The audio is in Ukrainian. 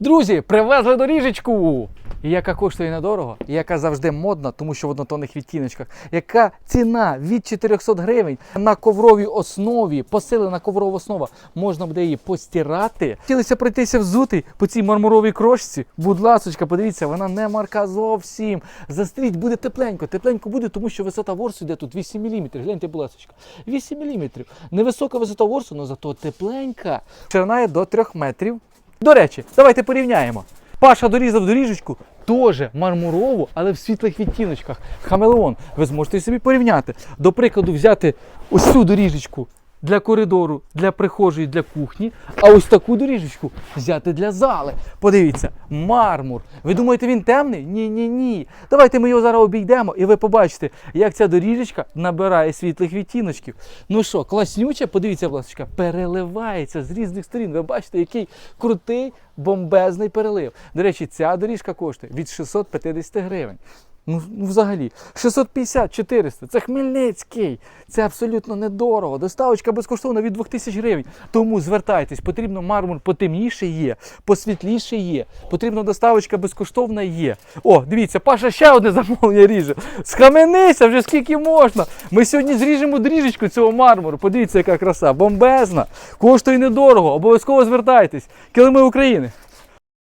Друзі, привезли доріжечку! Яка коштує недорого, яка завжди модна, тому що в однотонних відтіночках. Яка ціна від 400 гривень на ковровій основі, посилена коврова основа, можна буде її постирати. Хотілося пройтися взутий по цій мармуровій крошці. Будь ласочка, подивіться, вона не марка зовсім. Застріть буде тепленько. Тепленько буде, тому що висота ворсу йде тут 8 мм. Гляньте, будь ласочка. 8 мм. Невисока висота ворсу, але зато тепленька. Ширина є до 3 метрів. До речі, давайте порівняємо. Паша дорізав доріжечку, теж мармурову, але в світлих відтіночках. Хамелеон. Ви зможете собі порівняти. До прикладу, взяти ось цю доріжечку для коридору, для прихожої, для кухні, а ось таку доріжечку взяти для зали. Подивіться, мармур. Ви думаєте, він темний? Ні, ні. Давайте ми його зараз обійдемо, і ви побачите, як ця доріжечка набирає світлих відтіночків. Ну що, класнюча, подивіться, ласка, переливається з різних сторін. Ви бачите, який крутий бомбезний перелив. До речі, ця доріжка коштує від 650 гривень. Ну, ну, взагалі, 650-400. Це Хмельницький. Це абсолютно недорого. Доставочка безкоштовна від 2000 гривень. Тому звертайтесь, потрібно мармур потемніше є, посвітліше є. Потрібно доставочка безкоштовна є. О, дивіться, Паша ще одне замовлення ріже. Схаменися вже скільки можна. Ми сьогодні зріжемо дріжечку цього мармуру. Подивіться, яка краса, бомбезна. Коштує недорого. Обов'язково звертайтесь. Килими України.